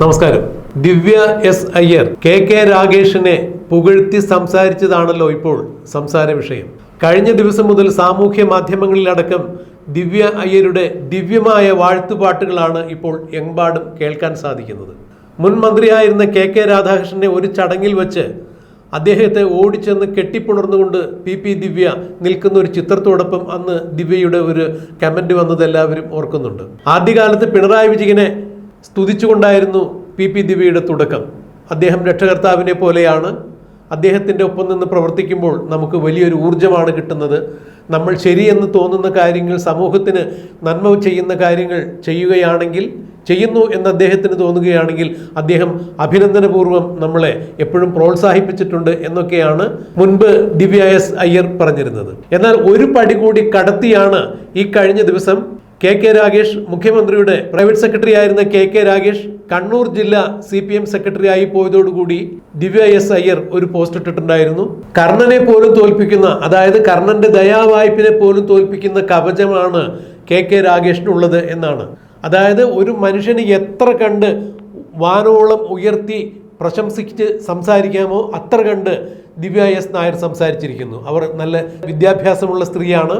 നമസ്കാരം. Divya S Iyer K K രാഗേഷിനെ പുകഴ്ത്തി സംസാരിച്ചതാണല്ലോ ഇപ്പോൾ സംസാര വിഷയം. കഴിഞ്ഞ ദിവസം മുതൽ സാമൂഹ്യ മാധ്യമങ്ങളിലടക്കം ദിവ്യ അയ്യരുടെ ദിവ്യമായ വാഴ്ത്തുപാട്ടുകളാണ് ഇപ്പോൾ എമ്പാടും കേൾക്കാൻ സാധിക്കുന്നത്. മുൻ മന്ത്രിയായിരുന്ന കെ കെ രാധാകൃഷ്ണനെ ഒരു ചടങ്ങിൽ വെച്ച് അദ്ദേഹത്തെ ഓടിച്ചെന്ന് കെട്ടിപ്പുണർന്നുകൊണ്ട് പി പി ദിവ്യ നിൽക്കുന്ന ഒരു ചിത്രത്തോടൊപ്പം അന്ന് ദിവ്യയുടെ ഒരു കമന്റ് വന്നത് എല്ലാവരും ഓർക്കുന്നുണ്ട്. ആദ്യകാലത്ത് പിണറായി വിജയനെ സ്തുതിച്ചുകൊണ്ടായിരുന്നു പി പി ദിവ്യയുടെ തുടക്കം. അദ്ദേഹം രക്ഷകർത്താവിനെ പോലെയാണ്. അദ്ദേഹത്തിന്റെ ഒപ്പം നിന്ന് പ്രവർത്തിക്കുമ്പോൾ നമുക്ക് വലിയൊരു ഊർജമാണ് കിട്ടുന്നത്. നമ്മൾ ശരിയെന്ന് തോന്നുന്ന കാര്യങ്ങൾ സമൂഹത്തിന് നന്മ ചെയ്യുന്ന കാര്യങ്ങൾ ചെയ്യുകയാണെങ്കിൽ ചെയ്യുന്നു എന്ന് അദ്ദേഹത്തിന് തോന്നുകയാണെങ്കിൽ അദ്ദേഹം അഭിനന്ദനപൂർവം നമ്മളെ എപ്പോഴും പ്രോത്സാഹിപ്പിച്ചിട്ടുണ്ട് എന്നൊക്കെയാണ് മുൻപ് ദിവ്യ എസ് അയ്യർ പറഞ്ഞിരുന്നത്. എന്നാൽ ഒരു പടി കൂടി കടത്തിയാണ് ഈ കഴിഞ്ഞ ദിവസം കെ കെ രാഗേഷ് മുഖ്യമന്ത്രിയുടെ പ്രൈവറ്റ് സെക്രട്ടറി ആയിരുന്ന കെ കെ രാഗേഷ് കണ്ണൂർ ജില്ലാ സി പി എം സെക്രട്ടറി ആയി പോയതോടുകൂടി ദിവ്യ എസ് അയ്യർ ഒരു പോസ്റ്റ് ഇട്ടിട്ടുണ്ടായിരുന്നു. കർണനെ പോലും തോൽപ്പിക്കുന്ന അതായത് കർണന്റെ ദയാവായ്പിനെ പോലും തോൽപ്പിക്കുന്ന കവചമാണ് കെ കെ രാഗേഷിനുള്ളത് എന്നാണ്. അതായത് ഒരു മനുഷ്യന് എത്ര കണ്ട് വാനോളം ഉയർത്തി പ്രശംസിച്ച് സംസാരിക്കാമോ അത്ര കണ്ട് ദിവ്യ എസ് നായർ സംസാരിച്ചിരിക്കുന്നു. അവർ നല്ല വിദ്യാഭ്യാസമുള്ള സ്ത്രീയാണ്.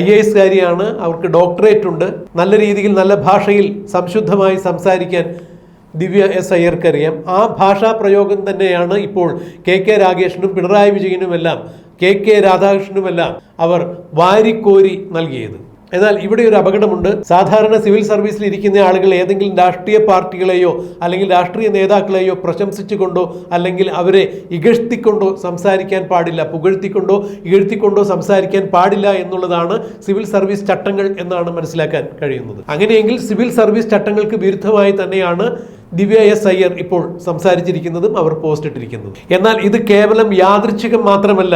ഐ എ എസ്കാരിയാണ് അവർക്ക് ഡോക്ടറേറ്റ് ഉണ്ട്. നല്ല രീതിയിൽ നല്ല ഭാഷയിൽ സംശുദ്ധമായി സംസാരിക്കാൻ ദിവ്യ എസ് അയ്യർക്കറിയാം. ആ ഭാഷാ പ്രയോഗം തന്നെയാണ് ഇപ്പോൾ കെ കെ രാഗേഷിനും പിണറായി വിജയനുമെല്ലാം കെ കെ രാധാകൃഷ്ണനുമെല്ലാം അവർ വാരിക്കോരി നൽകിയത്. എന്നാൽ ഇവിടെ ഒരു അപകടമുണ്ട്. സാധാരണ സിവിൽ സർവീസിൽ ഇരിക്കുന്ന ആളുകൾ ഏതെങ്കിലും രാഷ്ട്രീയ പാർട്ടികളെയോ അല്ലെങ്കിൽ രാഷ്ട്രീയ നേതാക്കളെയോ പ്രശംസിച്ചുകൊണ്ടോ അല്ലെങ്കിൽ അവരെ ഇകഴ്ത്തിക്കൊണ്ടോ സംസാരിക്കാൻ പാടില്ല പുകഴ്ത്തിക്കൊണ്ടോ ഇകഴ്ത്തിക്കൊണ്ടോ സംസാരിക്കാൻ പാടില്ല എന്നുള്ളതാണ് സിവിൽ സർവീസ് ചട്ടങ്ങൾ എന്നാണ് മനസ്സിലാക്കാൻ കഴിയുന്നത്. അങ്ങനെയെങ്കിൽ സിവിൽ സർവീസ് ചട്ടങ്ങൾക്ക് വിരുദ്ധമായി തന്നെയാണ് ദിവ്യ എസ് അയ്യർ ഇപ്പോൾ സംസാരിച്ചിരിക്കുന്നതും അവർ പോസ്റ്റ് ഇട്ടിരിക്കുന്നതും. എന്നാൽ ഇത് കേവലം യാദൃച്ഛികം മാത്രമല്ല.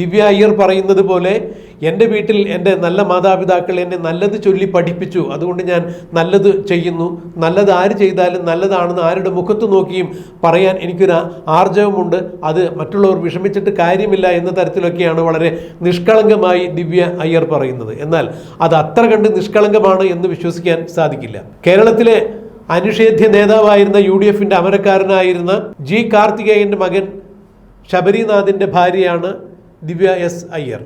ദിവ്യ അയ്യർ പറയുന്നത് പോലെ എന്റെ വീട്ടിൽ എന്റെ നല്ല മാതാപിതാക്കൾ എന്നെ നല്ലത് ചൊല്ലി പഠിപ്പിച്ചു. അതുകൊണ്ട് ഞാൻ നല്ലത് ചെയ്യുന്നു. നല്ലത് ആര് ചെയ്താലും നല്ലതാണെന്ന് ആരുടെ മുഖത്ത് നോക്കിയും പറയാൻ എനിക്കൊരു ആർജവമുണ്ട്. അത് മറ്റുള്ളവർ വിഷമിച്ചിട്ട് കാര്യമില്ല എന്ന തരത്തിലൊക്കെയാണ് വളരെ നിഷ്കളങ്കമായി ദിവ്യ അയ്യർ പറയുന്നത്. എന്നാൽ അത് അത്ര കണ്ട് നിഷ്കളങ്കമാണ് എന്ന് വിശ്വസിക്കാൻ സാധിക്കില്ല. കേരളത്തിലെ അനുഷേധ്യ നേതാവായിരുന്ന യു ഡി എഫിന്റെ അമരക്കാരനായിരുന്ന ജി കാർത്തികേയന്റെ മകൻ ശബരിനാഥിന്റെ ഭാര്യയാണ് ദിവ്യ എസ് അയ്യർ.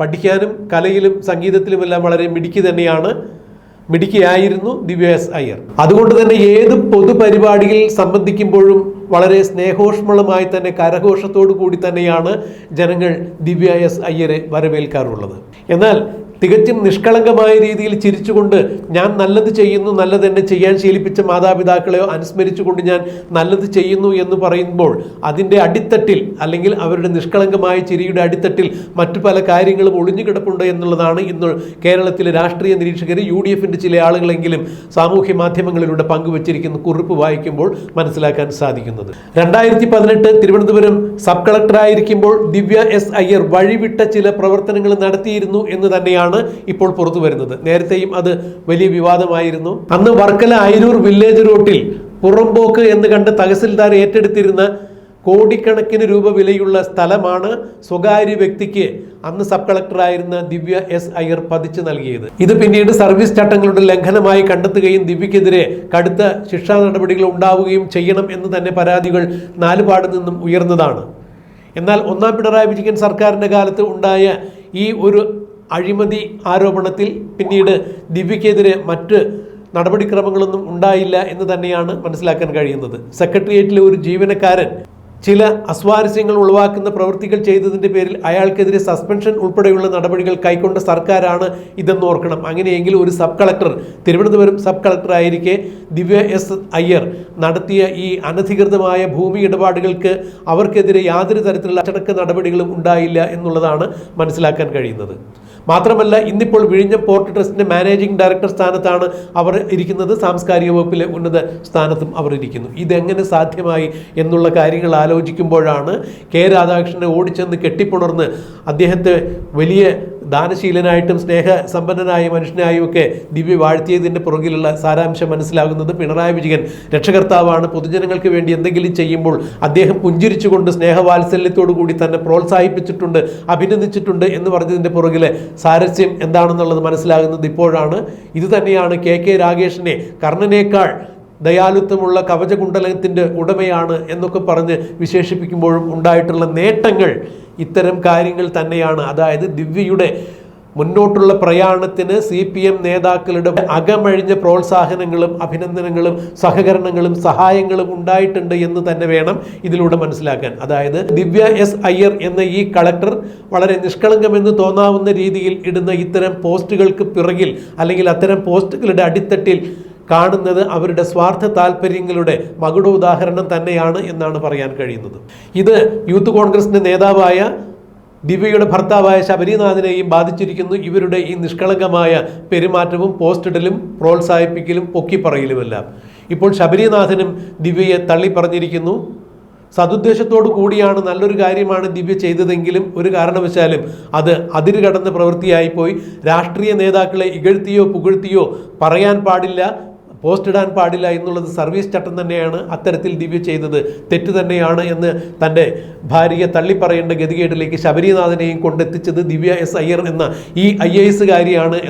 പഠിക്കാനും കലയിലും സംഗീതത്തിലും എല്ലാം വളരെ മിടുക്കി തന്നെയാണ്. മിടുക്കിയായിരുന്നു ദിവ്യ എസ് അയ്യർ. അതുകൊണ്ട് തന്നെ ഏത് പൊതുപരിപാടിയിൽ സംബന്ധിക്കുമ്പോഴും വളരെ സ്നേഹോഷ്മളമായി തന്നെ കരഘോഷത്തോടു കൂടി തന്നെയാണ് ജനങ്ങൾ ദിവ്യ എസ് അയ്യരെ വരവേൽക്കാറുള്ളത്. എന്നാൽ തികച്ചും നിഷ്കളങ്കമായ രീതിയിൽ ചിരിച്ചുകൊണ്ട് ഞാൻ നല്ലത് ചെയ്യുന്നു നല്ലത് എന്നെ ചെയ്യാൻ ശീലിപ്പിച്ച മാതാപിതാക്കളെയോ അനുസ്മരിച്ചുകൊണ്ട് ഞാൻ നല്ലത് ചെയ്യുന്നു എന്ന് പറയുമ്പോൾ അതിന്റെ അടിത്തട്ടിൽ അല്ലെങ്കിൽ അവരുടെ നിഷ്കളങ്കമായ ചിരിയുടെ അടിത്തട്ടിൽ മറ്റു പല കാര്യങ്ങളും ഒളിഞ്ഞു കിടപ്പുണ്ട് എന്നുള്ളതാണ് ഇന്ന് കേരളത്തിലെ രാഷ്ട്രീയ നിരീക്ഷകർ യു ഡി എഫിന്റെ ചില ആളുകളെങ്കിലും സാമൂഹ്യ മാധ്യമങ്ങളിലൂടെ പങ്കുവച്ചിരിക്കുന്ന കുറിപ്പ് വായിക്കുമ്പോൾ മനസ്സിലാക്കാൻ സാധിക്കുന്നത്. രണ്ടായിരത്തി പതിനെട്ട് തിരുവനന്തപുരം സബ് കളക്ടറായിരിക്കുമ്പോൾ ദിവ്യ എസ് അയ്യർ വഴിവിട്ട ചില പ്രവർത്തനങ്ങൾ നടത്തിയിരുന്നു എന്ന് തന്നെയാണ് ഇപ്പോൾ പുറത്തു വരുന്നത്. നേരത്തെയും അത് വലിയ വിവാദമായിരുന്നു. അന്ന് വർക്കല അയരൂർ വില്ലേജ് റോട്ടിൽ പുറമ്പോക്ക് എന്ന് കണ്ട് തഹസിൽദാർ ഏറ്റെടുത്തിരുന്ന കോടിക്കണക്കിന് രൂപ വിലയുള്ള സ്ഥലമാണ് സ്വകാര്യ വ്യക്തിക്ക് അന്ന് സബ് കളക്ടറായിരുന്ന ദിവ്യ എസ് അയ്യർ പതിച്ചു നൽകിയത്. ഇത് പിന്നീട് സർവീസ് ചട്ടങ്ങളുടെ ലംഘനമായി കണ്ടെത്തുകയും ദിവ്യക്കെതിരെ കടുത്ത ശിക്ഷാ നടപടികൾ ഉണ്ടാവുകയും ചെയ്യണം എന്ന് തന്നെ പരാതികൾ നാലുപാട് നിന്നും ഉയർന്നതാണ്. എന്നാൽ ഒന്നാം പിണറായി വിജയൻ സർക്കാരിന്റെ കാലത്ത് ഉണ്ടായ ഈ ഒരു അഴിമതി ആരോപണത്തിൽ പിന്നീട് ദിവ്യക്കെതിരെ മറ്റ് നടപടിക്രമങ്ങളൊന്നും ഉണ്ടായില്ല എന്ന് തന്നെയാണ് മനസ്സിലാക്കാൻ കഴിയുന്നത്. സെക്രട്ടേറിയറ്റിലെ ഒരു ജീവനക്കാരൻ ചില അസ്വാരസ്യങ്ങൾ ഉളവാക്കുന്ന പ്രവൃത്തികൾ ചെയ്തതിന്റെ പേരിൽ അയാൾക്കെതിരെ സസ്പെൻഷൻ ഉൾപ്പെടെയുള്ള നടപടികൾ കൈക്കൊണ്ട സർക്കാരാണ് ഇതെന്ന് ഓർക്കണം. അങ്ങനെയെങ്കിൽ ഒരു sub collector Thiruvananthapuram sub collector ആയിരിക്കെ Divya S Iyer നടത്തിയ ഈ അനധികൃതമായ ഭൂമി ഇടപാടുകൾക്ക് അവർക്കെതിരെ യാതൊരു തരത്തിലുള്ള അച്ചടക്ക നടപടികളും ഉണ്ടായില്ല എന്നുള്ളതാണ് മനസ്സിലാക്കാൻ കഴിയുന്നത്. മാത്രമല്ല ഇന്നിപ്പോൾ വിഴിഞ്ഞം പോർട്ട് ട്രസ്റ്റിന്റെ മാനേജിംഗ് ഡയറക്ടർ സ്ഥാനത്താണ് അവർ ഇരിക്കുന്നത്. സാംസ്കാരിക വകുപ്പിലെ ഉന്നത സ്ഥാനത്തും അവർ ഇരിക്കുന്നു. ഇതെങ്ങനെ സാധ്യമായി എന്നുള്ള കാര്യങ്ങൾ ആലോചിക്കുമ്പോഴാണ് കെ രാധാകൃഷ്ണനെ ഓടിച്ചെന്ന് കെട്ടിപ്പുണർന്ന് അദ്ദേഹത്തെ വലിയ ദാനശീലനായിട്ടും സ്നേഹസമ്പന്നനായ മനുഷ്യനായും ഒക്കെ ദിവ്യ വാഴ്ത്തിയതിന്റെ പുറകിലുള്ള സാരാംശം മനസ്സിലാകുന്നത് പിണറായി വിജയൻ രക്ഷകർത്താവാണ്. പൊതുജനങ്ങൾക്ക് വേണ്ടി എന്തെങ്കിലും ചെയ്യുമ്പോൾ അദ്ദേഹം പുഞ്ചിരിച്ചുകൊണ്ട് സ്നേഹവാത്സല്യത്തോടു കൂടി തന്നെ പ്രോത്സാഹിപ്പിച്ചിട്ടുണ്ട് അഭിനന്ദിച്ചിട്ടുണ്ട് എന്ന് പറഞ്ഞതിന്റെ പുറകിലെ സാരസ്യം എന്താണെന്നുള്ളത് മനസ്സിലാകുന്നത് ഇപ്പോഴാണ്. ഇതുതന്നെയാണ് കെ കെ രാഗേഷിനെ കർണനേക്കാൾ ദയാലുത്വമുള്ള കവചകുണ്ടലത്തിന്റെ ഉടമയാണ് എന്നൊക്കെ പറഞ്ഞ് വിശേഷിപ്പിക്കുമ്പോഴും ഉണ്ടായിട്ടുള്ള നേട്ടങ്ങൾ ഇത്തരം കാര്യങ്ങൾ തന്നെയാണ്. അതായത് ദിവ്യയുടെ മുന്നോട്ടുള്ള പ്രയാണത്തിന് സി പി എം നേതാക്കളുടെ അകമഴിഞ്ഞ പ്രോത്സാഹനങ്ങളും അഭിനന്ദനങ്ങളും സഹകരണങ്ങളും സഹായങ്ങളും ഉണ്ടായിട്ടുണ്ട് എന്ന് തന്നെ വേണം ഇതിലൂടെ മനസ്സിലാക്കാൻ. അതായത് ദിവ്യ എസ് അയ്യർ എന്ന ഈ കളക്ടർ വളരെ നിഷ്കളങ്കമെന്ന് തോന്നാവുന്ന രീതിയിൽ ഇടുന്ന ഇത്തരം പോസ്റ്റുകൾക്ക് പിറകിൽ അല്ലെങ്കിൽ അത്തരം പോസ്റ്റുകളുടെ അടിത്തട്ടിൽ കാണുന്നത് അവരുടെ സ്വാർത്ഥ താല്പര്യങ്ങളുടെ മകുട ഉദാഹരണം തന്നെയാണ് എന്നാണ് പറയാൻ കഴിയുന്നത്. ഇത് യൂത്ത് കോൺഗ്രസിന്റെ നേതാവായ ദിവ്യയുടെ ഭർത്താവായ ശബരിനാഥിനെയും ബാധിച്ചിരിക്കുന്നു. ഇവരുടെ ഈ നിഷ്കളങ്കമായ പെരുമാറ്റവും പോസ്റ്റിടലും പ്രോത്സാഹിപ്പിക്കലും പൊക്കിപ്പറയലുമെല്ലാം. ഇപ്പോൾ ശബരിനാഥനും ദിവ്യയെ തള്ളി പറഞ്ഞിരിക്കുന്നു സതുദ്ദേശത്തോടു കൂടിയാണ് നല്ലൊരു കാര്യമാണ് ദിവ്യ ചെയ്തതെങ്കിലും ഒരു കാരണവശാലും അത് അതിര് കടന്ന പ്രവൃത്തിയായിപ്പോയി. രാഷ്ട്രീയ നേതാക്കളെ ഇകഴ്ത്തിയോ പുകഴ്ത്തിയോ പറയാൻ പാടില്ല. പോസ്റ്റ് ഇടാൻ പാടില്ല എന്നുള്ളത് സർവീസ് ചട്ടം തന്നെയാണ് അത്തരത്തിൽ ദിവ്യ ചെയ്തത്. തെറ്റ് തന്നെയാണ് എന്ന് തന്റെ ഭാര്യയെ തള്ളിപ്പറയേണ്ട ഗതികേടിലേക്ക് ശബരിനാഥനെയും കൊണ്ടെത്തിച്ചത് ദിവ്യ എസ് അയ്യർ എന്ന ഈ ഐ എ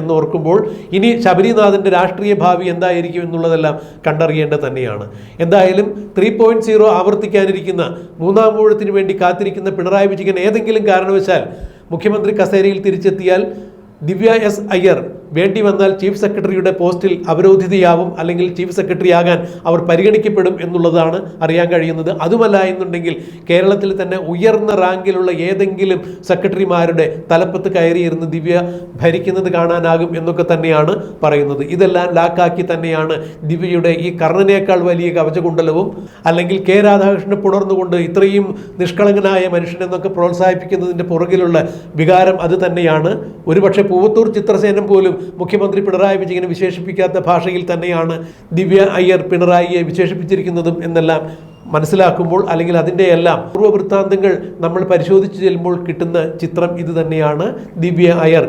എന്ന് ഓർക്കുമ്പോൾ ഇനി ശബരിനാഥന്റെ രാഷ്ട്രീയ ഭാവി എന്തായിരിക്കും എന്നുള്ളതെല്ലാം കണ്ടറിയേണ്ടത് തന്നെയാണ്. എന്തായാലും ത്രീ പോയിന്റ് സീറോ ആവർത്തിക്കാനിരിക്കുന്ന മൂന്നാം ഊഴത്തിന് വേണ്ടി കാത്തിരിക്കുന്ന പിണറായി വിജയൻ ഏതെങ്കിലും കാരണവശാൽ മുഖ്യമന്ത്രി കസേരയിൽ തിരിച്ചെത്തിയാൽ ദിവ്യ എസ് അയ്യർ വേണ്ടി വന്നാൽ ചീഫ് സെക്രട്ടറിയുടെ പോസ്റ്റിൽ അവരോധിതയാവും അല്ലെങ്കിൽ ചീഫ് സെക്രട്ടറി ആകാൻ അവർ പരിഗണിക്കപ്പെടും എന്നുള്ളതാണ് അറിയാൻ കഴിയുന്നത്. അതുമല്ല എന്നുണ്ടെങ്കിൽ കേരളത്തിൽ തന്നെ ഉയർന്ന റാങ്കിലുള്ള ഏതെങ്കിലും സെക്രട്ടറിമാരുടെ തലപ്പത്ത് കയറിയിരുന്ന് ദിവ്യ ഭരിക്കുന്നത് കാണാനാകും എന്നൊക്കെ തന്നെയാണ് പറയുന്നത്. ഇതെല്ലാം ലാക്കാക്കി തന്നെയാണ് ദിവ്യയുടെ ഈ കർണനേക്കാൾ വലിയ കവചകുണ്ടലവും അല്ലെങ്കിൽ കെ രാധാകൃഷ്ണനെ പുണർന്നുകൊണ്ട് ഇത്രയും നിഷ്കളങ്കനായ മനുഷ്യനെന്നൊക്കെ പ്രോത്സാഹിപ്പിക്കുന്നതിന്റെ പുറകിലുള്ള വികാരം അത് തന്നെയാണ്. ഒരുപക്ഷെ പൂവത്തൂർ ചിത്രസേനം പോലും മുഖ്യമന്ത്രി പിണറായി വിജയനെ വിശേഷിപ്പിക്കാത്ത ഭാഷയിൽ തന്നെയാണ് ദിവ്യ അയ്യർ പിണറായിയെ വിശേഷിപ്പിച്ചിരിക്കുന്നതും എന്നെല്ലാം മനസ്സിലാക്കുമ്പോൾ അല്ലെങ്കിൽ അതിന്റെ എല്ലാം പൂർവവൃത്താന്തങ്ങൾ നമ്മൾ പരിശോധിച്ച് ചെല്ലുമ്പോൾ കിട്ടുന്ന ചിത്രം ഇത് തന്നെയാണ്. ദിവ്യ അയ്യർ.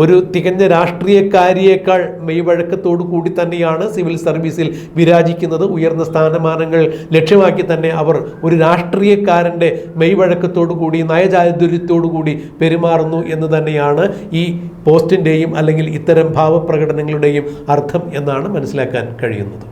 ഒരു തികഞ്ഞ രാഷ്ട്രീയക്കാരിയേക്കാൾ മെയ്വഴക്കത്തോടു കൂടി തന്നെയാണ് സിവിൽ സർവീസിൽ വിരാജിക്കുന്നത്. ഉയർന്ന സ്ഥാനമാനങ്ങൾ ലക്ഷ്യമാക്കി തന്നെ അവർ ഒരു രാഷ്ട്രീയക്കാരന്റെ മെയ്വഴക്കത്തോടു കൂടി നയചാതുര്യത്തോടു കൂടി പെരുമാറുന്നു എന്ന് തന്നെയാണ് ഈ പോസ്റ്റിന്റെയും അല്ലെങ്കിൽ ഇത്തരം ഭാവപ്രകടനങ്ങളുടെയും അർത്ഥം എന്നാണ് മനസ്സിലാക്കാൻ കഴിയുന്നത്.